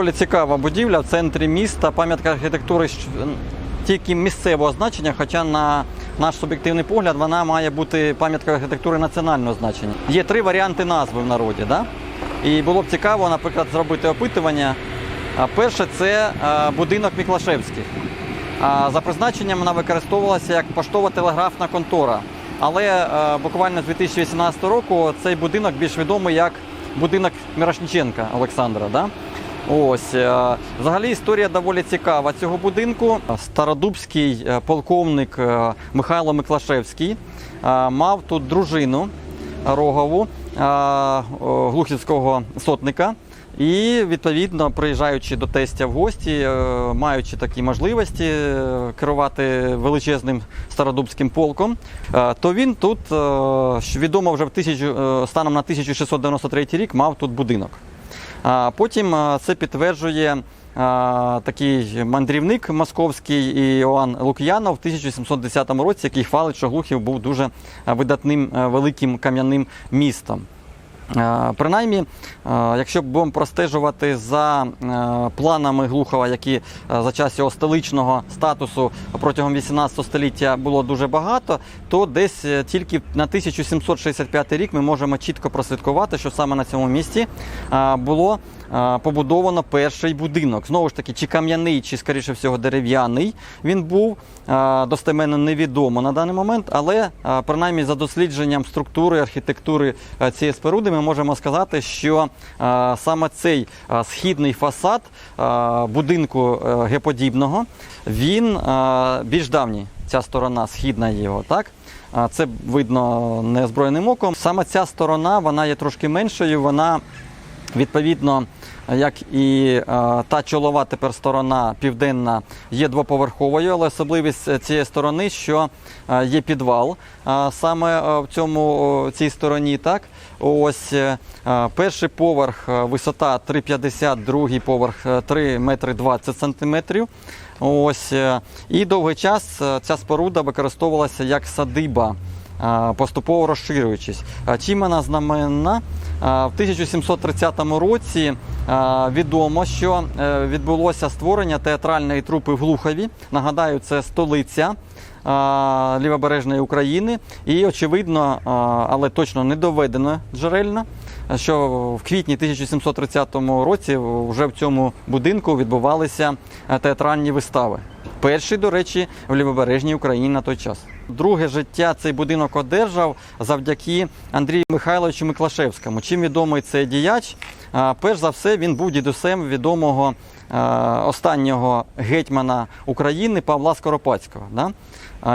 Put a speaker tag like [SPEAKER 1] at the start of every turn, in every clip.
[SPEAKER 1] Доволі цікава будівля в центрі міста, пам'ятка архітектури тільки місцевого значення, хоча на наш суб'єктивний погляд вона має бути пам'яткою архітектури національного значення. Є три варіанти назви в народі. Да? І було б цікаво, наприклад, зробити опитування. Перше це будинок Міклашевських. За призначенням вона використовувалася як поштово-телеграфна контора. Але буквально з 2018 року цей будинок більш відомий як будинок Мірошниченка Олександра. Да? Ось е, взагалі історія доволі цікава цього будинку. Стародубський е, полковник е, Михайло Миклашевський мав тут дружину Рогову глухівського сотника. І відповідно, приїжджаючи до тестя в гості, маючи такі можливості керувати величезним стародубським полком, то він тут, відомо вже в тисячу, станом на 1693 рік, мав тут будинок. А потім це підтверджує такий мандрівник московський Іоанн Лук'янов в 1710 році, який хвалить, що Глухів був дуже видатним великим кам'яним містом. Е, Принаймні, е, якщо будемо простежувати за е, планами Глухова, які за час його столичного статусу протягом 18 століття було дуже багато, то десь тільки на 1765 рік ми можемо чітко прослідкувати, що саме на цьому місці було побудовано перший будинок. Знову ж таки, чи кам'яний, чи скоріше всього дерев'яний він був достеменно невідомо на даний момент, але принаймні за дослідженням структури архітектури цієї споруди ми можемо сказати, що е, саме цей е, східний фасад е, будинку геподібного він більш давній. Ця сторона східна його, так? Це видно неозброєним оком. Саме ця сторона вона є трошки меншою. Вона відповідно, як і е, та чолова тепер сторона південна є двоповерховою, але особливість е, цієї сторони, що е, є підвал саме в цьому цій стороні. Так, ось перший поверх висота 3,50, другий поверх е, 3 метри 20 сантиметрів. Ось і довгий час ця споруда використовувалася як садиба. Поступово розширюючись. Чим знаменна? В 1730 році відомо, що е, відбулося створення театральної трупи в Глухові. Нагадаю, це столиця лівобережної України. І очевидно, але точно не доведено джерельно, що в квітні 1730 році вже в цьому будинку відбувалися е, театральні вистави. Перший, до речі, в лівобережній Україні на той час. Друге життя цей будинок одержав завдяки Андрію Михайловичу Миклашевському. Чим відомий цей діяч? Перш за все, він був дідусем відомого останнього гетьмана України Павла Скоропадського, да?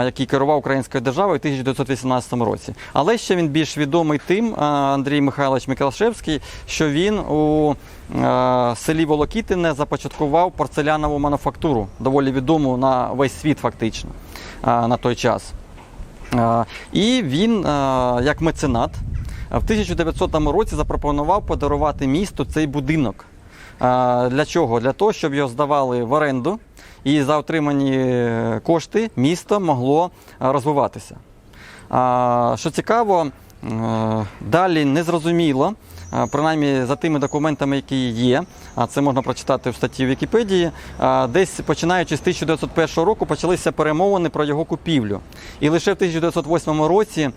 [SPEAKER 1] який керував українською державою у 1918 році. Але ще він більш відомий тим, Андрій Михайлович Миклашевський, що він у селі Волокітине започаткував порцелянову мануфактуру, доволі відому на весь світ, фактично, на той час. І він, як меценат, в 1900 році запропонував подарувати місту цей будинок. Для чого? Для того, щоб його здавали в оренду, і за отримані е, кошти місто могло розвиватися. Що цікаво, е, далі незрозуміло, а, принаймні за тими документами, які є, а це можна прочитати в статті Вікіпедії, десь починаючи з 1901 року почалися перемовини про його купівлю. І лише в 1908 році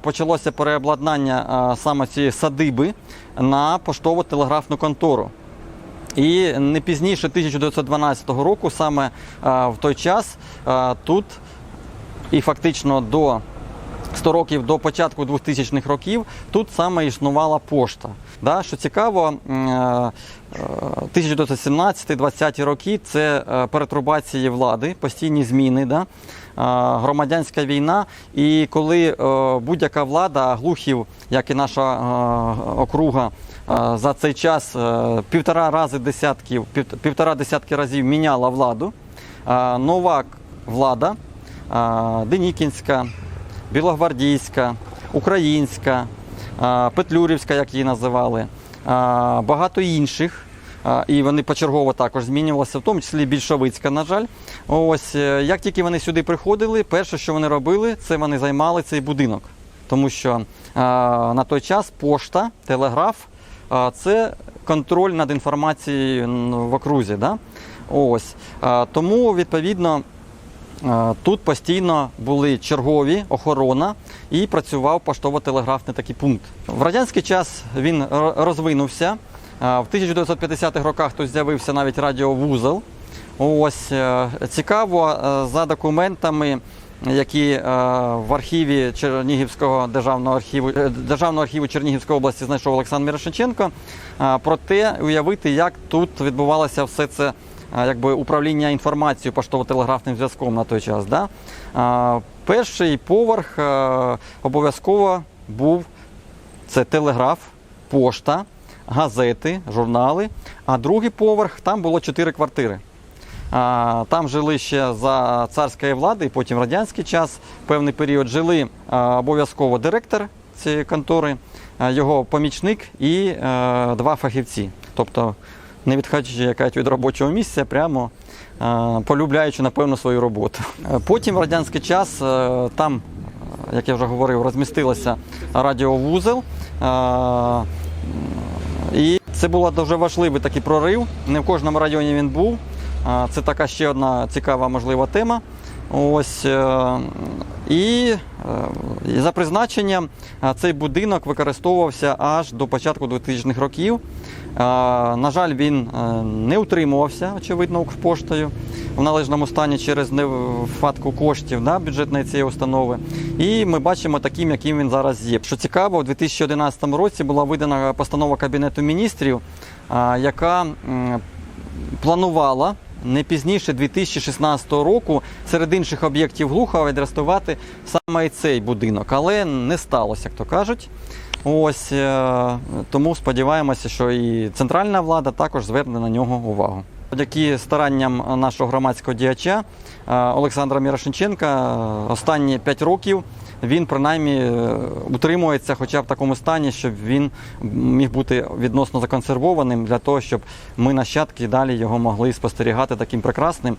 [SPEAKER 1] почалося переобладнання саме цієї садиби на поштово-телеграфну контору. І не пізніше 1912 року, саме в той час, тут і фактично до 100 років до початку 2000-х років тут саме існувала пошта. Да, що цікаво, м, е, 1917-20 роки це е, перетрубації влади, постійні зміни, да, е, громадянська війна. І коли будь-яка влада, глухів, як і наша округа, за цей час півтора рази десятків, півтора десятки разів міняла владу, нова влада, Денікінська, Білогвардійська, Українська, Петлюрівська, як її називали, багато інших. І вони почергово також змінювалися, в тому числі більшовицька, на жаль. Ось е, як тільки вони сюди приходили, перше, що вони робили, це вони займали цей будинок. Тому що на той час пошта, телеграф це контроль над інформацією в окрузі. Да? Ось. Тому, відповідно, тут постійно були чергові, охорона і працював поштово-телеграфний такий пункт. В радянський час він розвинувся. В 1950-х роках тут з'явився навіть радіовузол. Ось е, цікаво е, за документами, які е, в архіві Чернігівського державного архіву е, Державного архіву Чернігівської області знайшов Олександр Мірошниченко. е, Про те, уявити, як тут відбувалося все це е, якби управління інформацією поштово-телеграфним зв'язком на той час. Да? Е, Перший поверх е, обов'язково був це телеграф, пошта, газети, журнали. А другий поверх там було чотири квартири. Там жили ще за царської влади, і потім радянський час. Певний період жили а, обов'язково директор цієї контори, а, його помічник і е, два фахівці. Тобто, не відходячи якась від робочого місця, прямо полюбляючи, напевно, свою роботу. Потім в радянський час е, там, як я вже говорив, розмістилося радіовузел. І це був дуже важливий такий прорив. Не в кожному районі він був. Це така ще одна цікава можлива тема. Ось е, і за призначенням цей будинок використовувався аж до початку 2000-х років. На жаль, він е, не утримувався, очевидно, Укрпоштою в належному стані через нехватку коштів да, бюджетної цієї установи. І ми бачимо таким, яким він зараз є. Що цікаво, у 2011 році була видана постанова Кабінету міністрів, яка планувала не пізніше 2016 року серед інших об'єктів Глухова відрестувати саме цей будинок, але не сталося, як то кажуть. Ось е, тому сподіваємося, що і центральна влада також зверне на нього увагу. Завдяки старанням нашого громадського діяча е, Олександра Мірошниченка е, останні 5 років він принаймні е, утримується хоча в такому стані, щоб він міг бути відносно законсервованим для того, щоб ми нащадки далі його могли спостерігати таким прекрасним.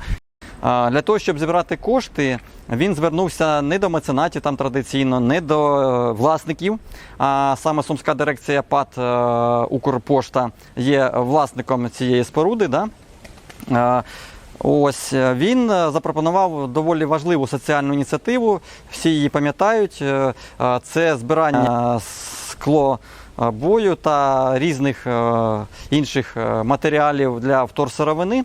[SPEAKER 1] Для того, щоб зібрати кошти, він звернувся не до меценатів там традиційно, не до е, власників. А саме Сумська дирекція ПАТ е, Укрпошта є власником цієї споруди. Да? Е, Ось е, він е, запропонував доволі важливу соціальну ініціативу. Всі її пам'ятають. Це збирання скло бою та різних е, інших матеріалів для вторсировини.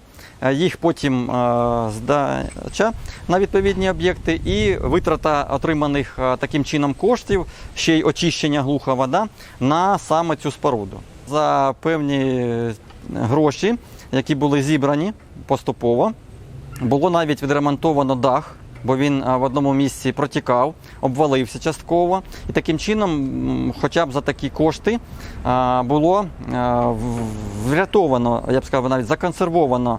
[SPEAKER 1] Їх потім е, здача на відповідні об'єкти і витрата отриманих е, таким чином коштів, ще й очищення глухова да, на саме цю споруду. За певні гроші, які були зібрані поступово, було навіть відремонтовано дах, бо він в одному місці протікав, обвалився частково. І таким чином, хоча б за такі кошти, було врятовано, я б сказав, навіть законсервовано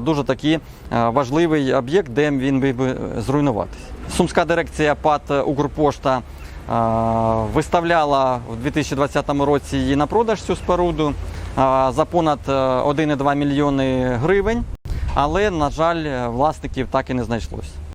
[SPEAKER 1] дуже такий важливий об'єкт, де він би зруйнуватися. Сумська дирекція ПАТ Укрпошта виставляла в 2020 році її на продаж цю споруду за понад е, 1,2 мільйони гривень, але, на жаль, власників так і не знайшлось.